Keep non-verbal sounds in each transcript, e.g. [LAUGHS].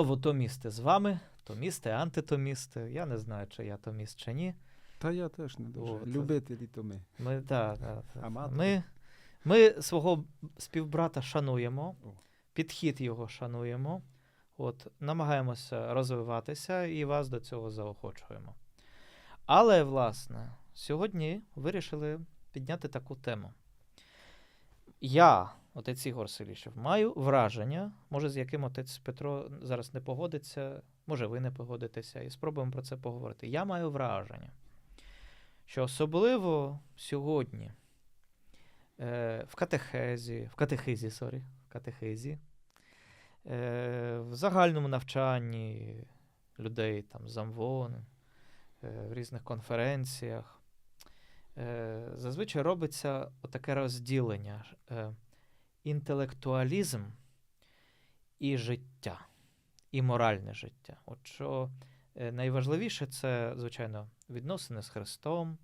Знову томісти з вами. Томісти, антитомісти. Я не знаю, чи я томіст, чи ні. Та я теж не дуже. От. Любителі то ми. Да, да, да. Ми, ми свого співбрата шануємо, підхід його шануємо. От, намагаємося розвиватися і вас до цього заохочуємо. Але, власне, сьогодні вирішили підняти таку тему. Я, отець Ігор Селішев, маю враження, може, з яким отець Петро зараз не погодиться, може, ви не погодитеся, і спробуємо про це поговорити. Я маю враження, що особливо сьогодні е, в катехезі, в катехизі, сорі, в катехизі, е, в загальному навчанні людей там з Амвон, е, в різних конференціях, е, зазвичай робиться таке розділення е, інтелектуалізм і життя, і моральне життя. От що е, найважливіше це, звичайно, відносини з Христом,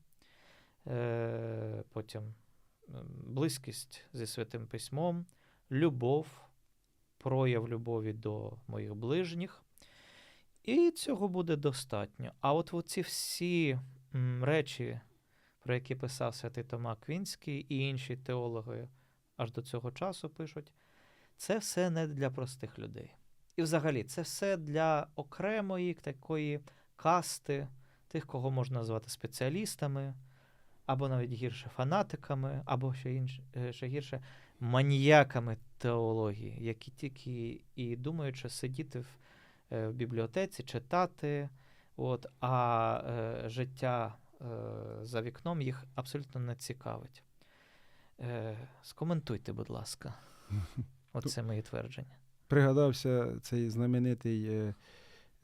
е, потім близькість зі Святим Письмом, любов, прояв любові до моїх ближніх. І цього буде достатньо. А от ці всі речі, про які писав святий Тома Квінський і інші теологи аж до цього часу пишуть, це все не для простих людей. І взагалі, це все для окремої такої касти, тих, кого можна назвати спеціалістами, або навіть гірше фанатиками, або ще, інш, е, ще гірше маніяками теології, які тільки і думають, що сидіти в, е, в бібліотеці, читати, от, а е, життя е, за вікном їх абсолютно не цікавить. Е, скоментуйте, будь ласка, [LAUGHS] оце мої твердження. Пригадався цей знаменитий е,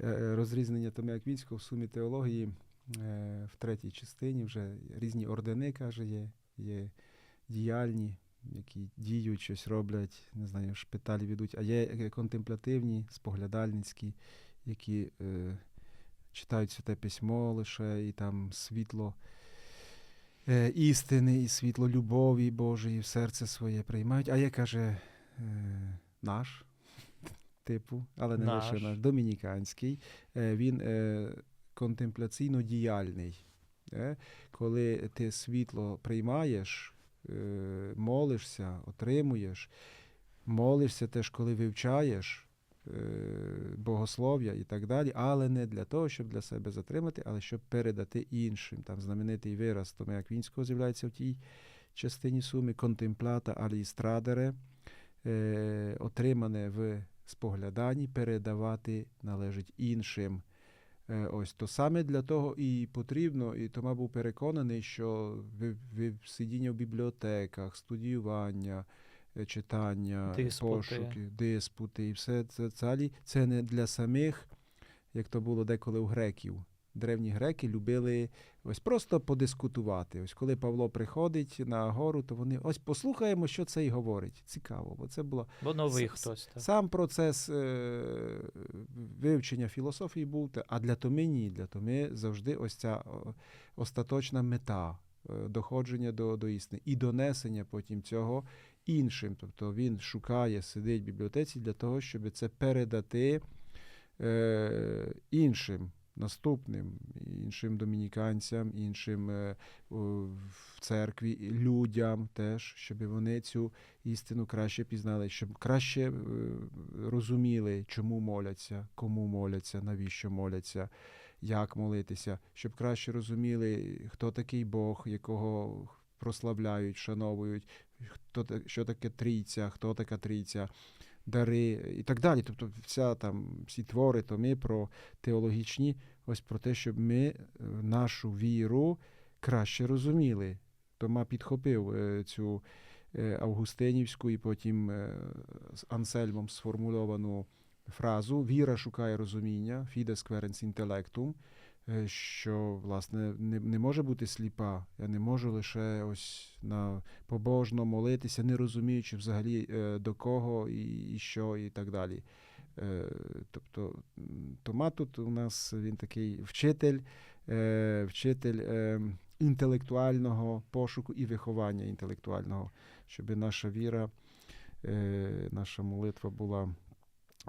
е, розрізнення Томи Аквінського в сумі теології е, в третій частині. Вже різні ордени, каже, є, є діяльні, які діють, щось роблять, не знаю, шпиталі ведуть, а є е, контемплятивні, споглядальницькі, які е, читають святе письмо лише і там світло істини і світло любові Божої в серце своє приймають. А є, каже, е, наш [LAUGHS] типу, але не Наш. лише наш, домініканський. Е, він е, контемпляційно діяльний. Е? Коли ти світло приймаєш, е, молишся, отримуєш, молишся теж, коли вивчаєш е, богослов'я і так далі, але не для того, щоб для себе затримати, але щоб передати іншим. Там знаменитий вираз Томи Аквінського з'являється в тій частині суми контемплата алістрадере, е, отримане в спогляданні, передавати належить іншим. Е, Ось то саме для того і потрібно, і Тома був переконаний, що сидіння в бібліотеках, студіювання, е, читання, Диспути. пошуки, диспути, і все це взагалі це не для самих, як то було деколи у греків. Древні греки любили ось просто подискутувати. Ось коли Павло приходить на гору, то вони ось послухаємо, що цей говорить. Цікаво, бо це було Бо новий С- хтось. Так. Сам процес е, вивчення філософії був, а для Томи ні. Для Томи завжди ось ця остаточна мета е, доходження до, до істини і донесення потім цього іншим. Тобто він шукає, сидить в бібліотеці для того, щоб це передати е, іншим. Наступним іншим домініканцям, іншим е, в церкві людям теж, щоб вони цю істину краще пізнали, щоб краще е, розуміли, чому моляться, кому моляться, навіщо моляться, як молитися, щоб краще розуміли, хто такий Бог, якого прославляють, шановують, хто що таке трійця, хто така трійця, дари і так далі. Тобто, вся там всі твори, то ми про теологічні, ось про те, щоб ми е, нашу віру краще розуміли. Тома підхопив е, цю е, Августинівську і потім з Ансельмом сформульовану фразу Віра шукає розуміння, fides querens intellectum, е, що, власне, не, не може бути сліпа. Я не можу лише ось на побожно молитися, не розуміючи взагалі е, до кого і, і що, і так далі. Е, Тобто Тома тут у нас він такий вчитель, е, вчитель е, інтелектуального пошуку і виховання інтелектуального, щоб наша віра, е, наша молитва була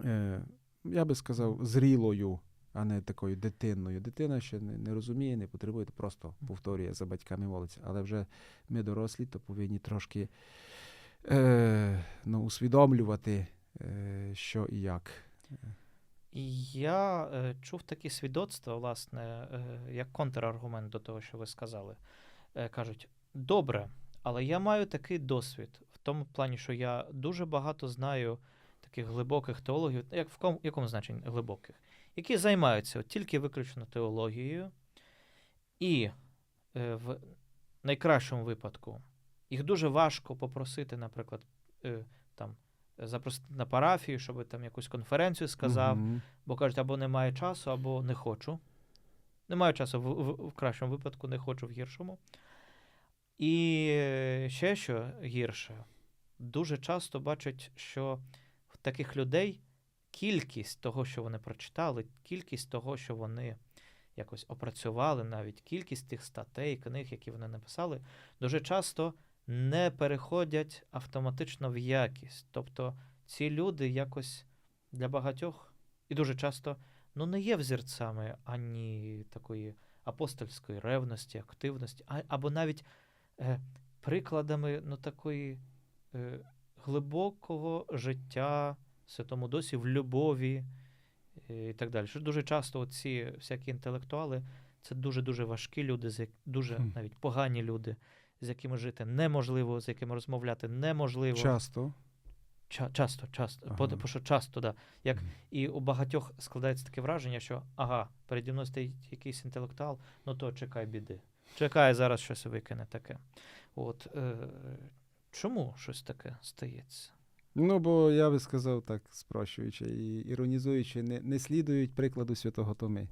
е, я би сказав, зрілою, а не такою дитинною. Дитина ще не, не розуміє, не потребує, просто повторює за батьками молиться. Але вже ми дорослі, то повинні трошки е, ну, усвідомлювати, е, що і як. І Я е, чув такі свідоцтва, власне, е, як контраргумент до того, що ви сказали. Е, кажуть: добре, але я маю такий досвід в тому плані, що я дуже багато знаю таких глибоких теологів, як в кому, якому значенні глибоких, які займаються от тільки виключно теологією, і е, в найкращому випадку їх дуже важко попросити, наприклад, е, там. Запросити на парафію, щоб там якусь конференцію сказав, Мгм. бо кажуть, або немає часу, або не хочу. Немає часу в, в, в кращому випадку, не хочу в гіршому. І е, ще що гірше, дуже часто бачать, що в таких людей кількість того, що вони прочитали, кількість того, що вони якось опрацювали, навіть кількість тих статей, книг, які вони написали, дуже часто не переходять автоматично в якість. Тобто ці люди якось для багатьох і дуже часто ну, не є взірцями ані такої апостольської ревності, активності, а, або навіть е, прикладами ну, такої е, глибокого життя Святому Досі, в любові е, і так далі. Що дуже часто ці всякі інтелектуали це дуже-дуже важкі люди, з як- дуже навіть погані люди, з якими жити неможливо, з якими розмовляти неможливо. Часто. Ча- часто, часто. Ага. Бо що часто, да. Як Мгм. і у багатьох складається таке враження, що ага, переді мною стоїть якийсь інтелектуал, ну то чекай біди. Чекай, зараз щось викине таке. От е, чому щось таке стається? Ну, бо я би сказав так, спрощуючи і іронізуючи, не, не слідують прикладу святого Томи,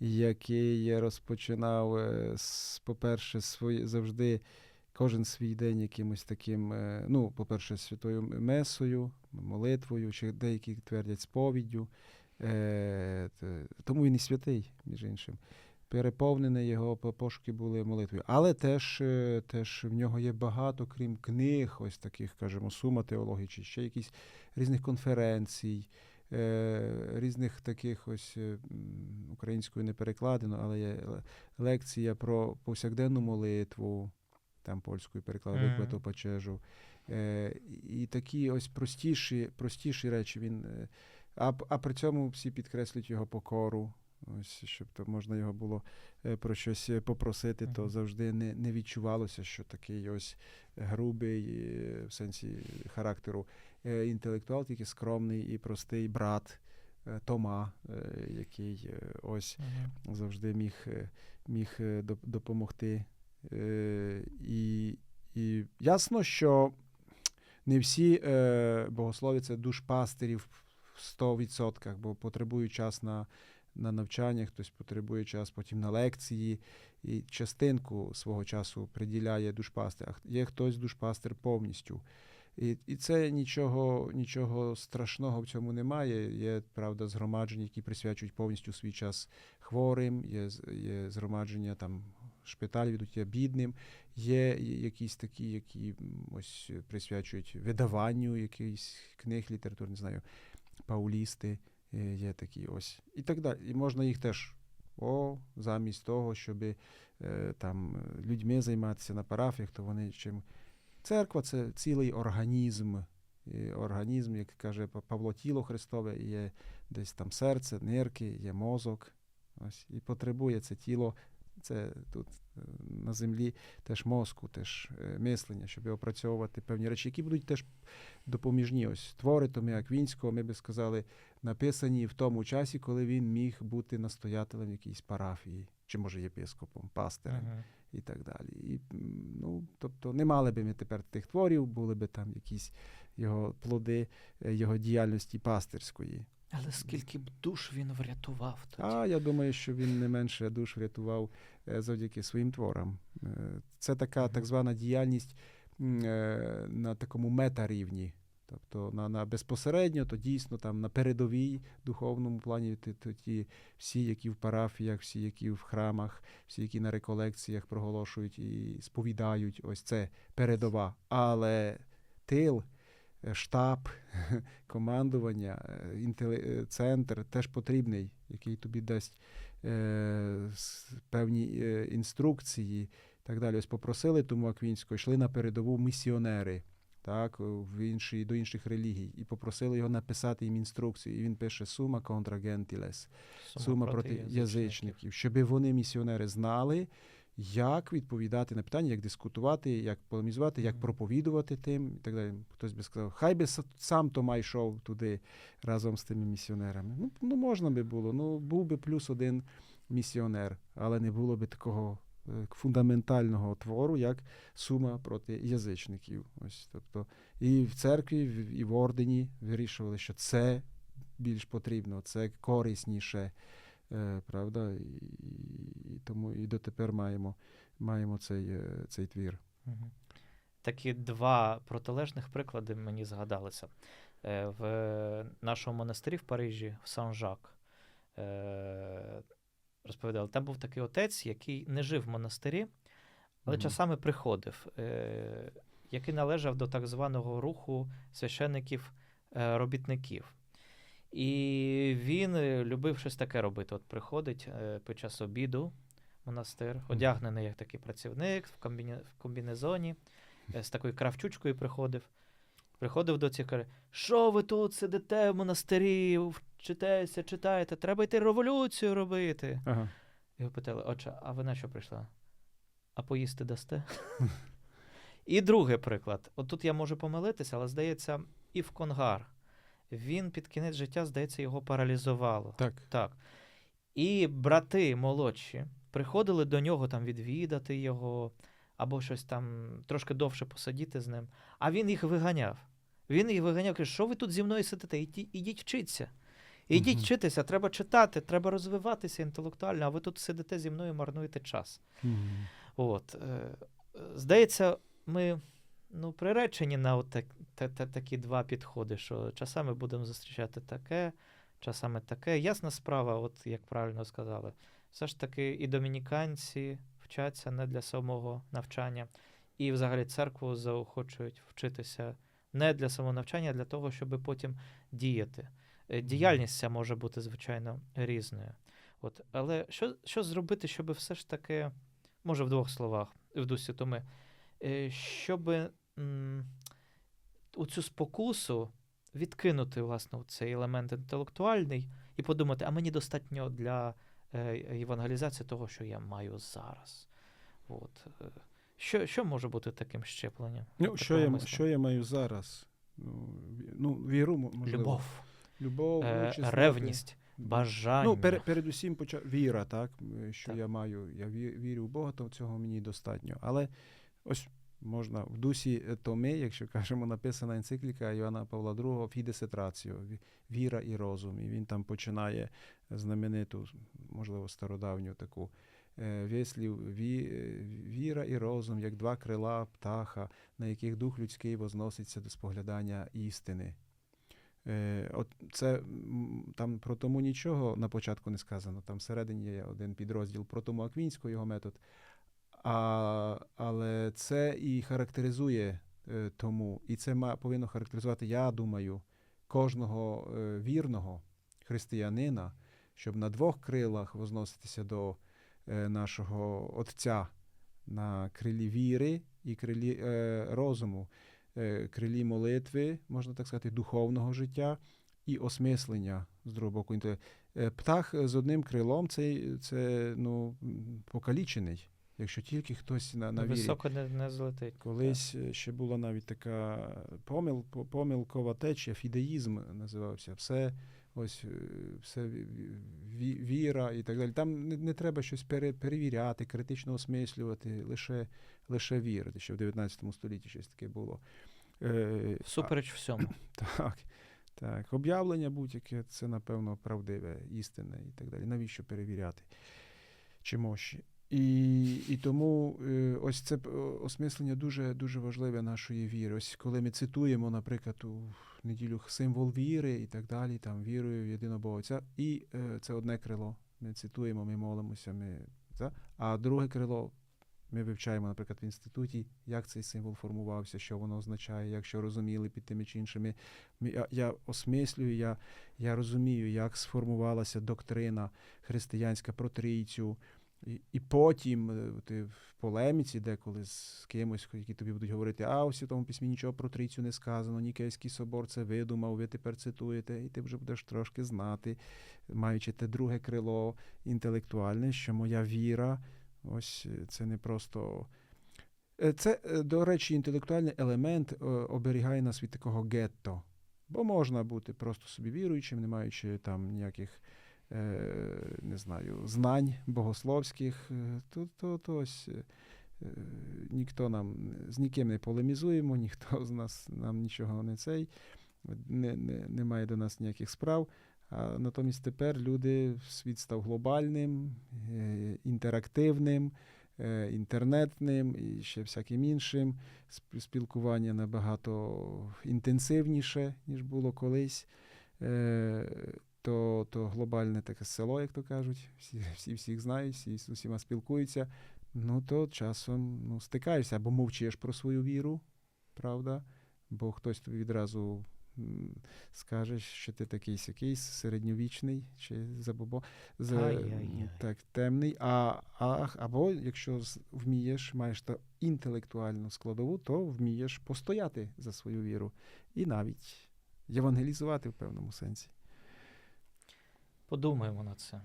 який розпочинав, е, по-перше, свої, завжди кожен свій день якимось таким, е, ну, по-перше, святою месою, молитвою, чи деякі твердять сповіддю. Е, тому він і святий, між іншим. Переповнене його по- пошуки були молитвою. Але теж, е, теж в нього є багато, крім книг, ось таких, кажемо, сума теології, чи ще якісь різних конференцій, е, різних таких ось е, українською не перекладено, але є лекція про повсякденну молитву, там польською переклали Мгм. Виклето Пачежу. І такі ось простіші, простіші речі він. А, а при цьому всі підкреслюють його покору. Ось, щоб то можна його було е, про щось е, попросити, то завжди не, не відчувалося, що такий ось грубий е, в сенсі характеру інтелектуал, тільки скромний і простий брат Тома, який ось завжди міг, міг допомогти. І, і ясно, що не всі богослові це душпастирів в 100%, бо потребують час на, на навчання, хтось потребує час потім на лекції, і частинку свого часу приділяє душпастир. А є хтось душпастир повністю. І, і це нічого, нічого страшного в цьому немає. Є, правда, згромадження, які присвячують повністю свій час хворим, є, є згромадження там шпиталів йдуть бідним, є якісь такі, які ось присвячують видаванню якихось книг, літератур, не знаю, паулісти є такі ось. І так далі. І можна їх теж о, замість того, щоб е, там е, людьми займатися на парафіях, то вони чим. Церква це цілий організм. Організм, як каже Па- Павло, тіло Христове, є десь там серце, нирки, є мозок. Ось, і потребує це тіло, це тут е, на землі теж мозку, теж е, мислення, щоб опрацьовувати певні речі, які будуть теж допоміжні. Ось твори Томи Аквінського, ми би сказали, написані в тому часі, коли він міг бути настоятелем якійсь парафії, чи може єпископом, пастирем Мгм. і так далі. І, ну, тобто не мали би ми тепер тих творів, були би там якісь його плоди е, його діяльності пастирської. Але скільки б душ він врятував тоді? А я думаю, що він не менше душ врятував е, завдяки своїм творам. Е, Це така так звана діяльність е, на такому метарівні. Тобто на, на безпосередньо, то дійсно там на передовій духовному плані ті, ті, ті всі, які в парафіях, всі, які в храмах, всі, які на реколекціях проголошують і сповідають, ось це передова. Але тил, штаб, [LAUGHS] командування, е, е, центр теж потрібний, який тобі дасть е, певні інструкції і так далі. Ось попросили тому Аквінського, йшли на передову місіонери. Так, в інші, до інших релігій, і попросили його написати їм інструкцію. І він пише сума контра гентілес, сума проти язичників, щоб вони, місіонери, знали, як відповідати на питання, як дискутувати, як полемізувати, як проповідувати тим і так далі. Хтось би сказав, хай би сам Тома йшов туди разом з тими місіонерами. Ну, ну можна би було. Ну, був би плюс один місіонер, але не було би такого е, фундаментального твору, як сума проти язичників. Ось, тобто, і в церкві, і в ордені вирішували, що це більш потрібно, це корисніше. Е, правда? І, і тому і дотепер маємо, маємо цей, е, цей твір. Такі два протилежних приклади мені згадалися. Е, В нашому монастирі в Парижі, в Сан-Жак, розповідали, там був такий отець, який не жив в монастирі, але Мгм. часами приходив, який належав до так званого руху священиків-робітників. І він е, любив щось таке робити. От приходить е, під час обіду в монастир, одягнений як такий працівник в, комбіні... в комбінезоні, е, з такою кравчучкою приходив. Приходив до цих каже: Що ви тут сидите в монастирі, вчитеся, читаєте, треба йти революцію робити. Ага. Його питали, отче, а ви на що прийшла? А поїсти дасте? [LAUGHS] і другий приклад. От тут я можу помилитися, але здається, і в Конгар. Він під кінець життя, здається, його паралізувало. Так. Так. І брати молодші приходили до нього там відвідати його, або щось там трошки довше посидіти з ним. А він їх виганяв. Він їх виганяв, каже, що ви тут зі мною сидите? Ідіть, вчитися. Ідіть вчитися, треба читати, треба розвиватися інтелектуально, а ви тут сидите зі мною, марнуєте час. От. е, Здається, ми ну, приречені на от та, та, такі два підходи, що часами будемо зустрічати таке, часами таке. Ясна справа, от як правильно сказали, все ж таки і домініканці вчаться не для самого навчання, і взагалі церкву заохочують вчитися не для самонавчання, а для того, щоб потім діяти. Е, Діяльність ця може бути, звичайно, різною. От. Але що, що зробити, щоб все ж таки, може, в двох словах, в дусі Томи, е, щоб м, у цю спокусу відкинути, власне, цей елемент інтелектуальний і подумати, а мені достатньо для евангелізації того, що я маю зараз. От. е, Що, що може бути таким щепленням? Ну, що, я, мислення? що я маю зараз? Ну, ну віру, можливо. Любов, Любов, е, ревність, бажання. Ну, пере, передусім поча... віра, так, що Так. я маю, я вірю в Бога, то цього мені достатньо. Але ось можна в дусі е, Томи, якщо [LAUGHS] кажемо, написана енцикліка Йоанна Павла II Фідес et Ratio, віра і розум. І він там починає знамениту, можливо, стародавню таку е, вислів ві, віра і розум, як два крила птаха, на яких дух людський возноситься до споглядання істини. Е, от це там про тому нічого на початку не сказано. Там всередині є один підрозділ про тому Аквінського його метод. А, але це і характеризує е, тому, і це ма, повинно характеризувати, я думаю, кожного е, вірного християнина, щоб на двох крилах возноситися до е, нашого Отця на крилі віри і крилі е, розуму, е, крилі молитви, можна так сказати, духовного життя і осмислення з другого боку. Е, Птах з одним крилом це, це ну, покалічений, якщо тільки хтось на, на вірі. Високо не, не злетить. Колись е, ще була навіть така помил, по- помилкова течія, фідеїзм називався. Все, ось, е, все ві- ві- віра і так далі. Там не, не треба щось пере, перевіряти, критично осмислювати, лише, лише вірити, що в 19 столітті щось таке було. Е, Всупереч всьому. [LAUGHS] так, так. Об'явлення будь-яке це, напевно, правдиве, істинне і так далі. Навіщо перевіряти чи мощі? І, і тому е, ось це осмислення дуже, дуже важливе нашої віри. Ось коли ми цитуємо, наприклад, у неділю символ віри і так далі, там вірою в єдиного Отця, і е, це одне крило. Ми цитуємо, ми молимося, ми, це, а друге крило Ми вивчаємо, наприклад, в інституті, як цей символ формувався, що воно означає, якщо розуміли під тими чи іншими. Я, я осмислюю, я, я розумію, як сформувалася доктрина християнська про трійцю. І, і потім е, ти в полеміці деколи з кимось, які тобі будуть говорити, а у Святому письмі нічого про трійцю не сказано, Нікейський собор це видумав, ви тепер цитуєте, і ти вже будеш трошки знати, маючи те друге крило інтелектуальне, що моя віра, ось е, це не просто. Е, Це, до речі, інтелектуальний елемент оберігає нас від такого гетто. Бо можна бути просто собі віруючим, не маючи там ніяких не знаю, знань богословських, е, то, то, то ось е, е, ніхто нам з ніким не полемізуємо, [LAUGHS] ніхто з нас нам нічого не цей, не, не, не має до нас ніяких справ. А натомість тепер люди, світ став глобальним, е, інтерактивним, е, інтернетним і ще всяким іншим. Спілкування набагато інтенсивніше, ніж було колись. То, то глобальне таке село, як то кажуть, всі, всі всіх знають, всі з усіма спілкуються. Ну то часом ну, стикаєшся або мовчиш про свою віру, правда? Бо хтось тобі відразу скаже, що ти такий якийсь середньовічний чи забобо з, так, темний. А, а, або якщо вмієш, маєш та інтелектуальну складову, то вмієш постояти за свою віру і навіть євангелізувати в певному сенсі. Подумаємо над цим.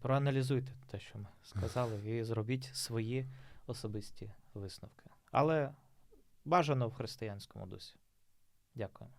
Проаналізуйте те, що ми сказали, і зробіть свої особисті висновки. Але бажано в християнському дусі. Дякуємо.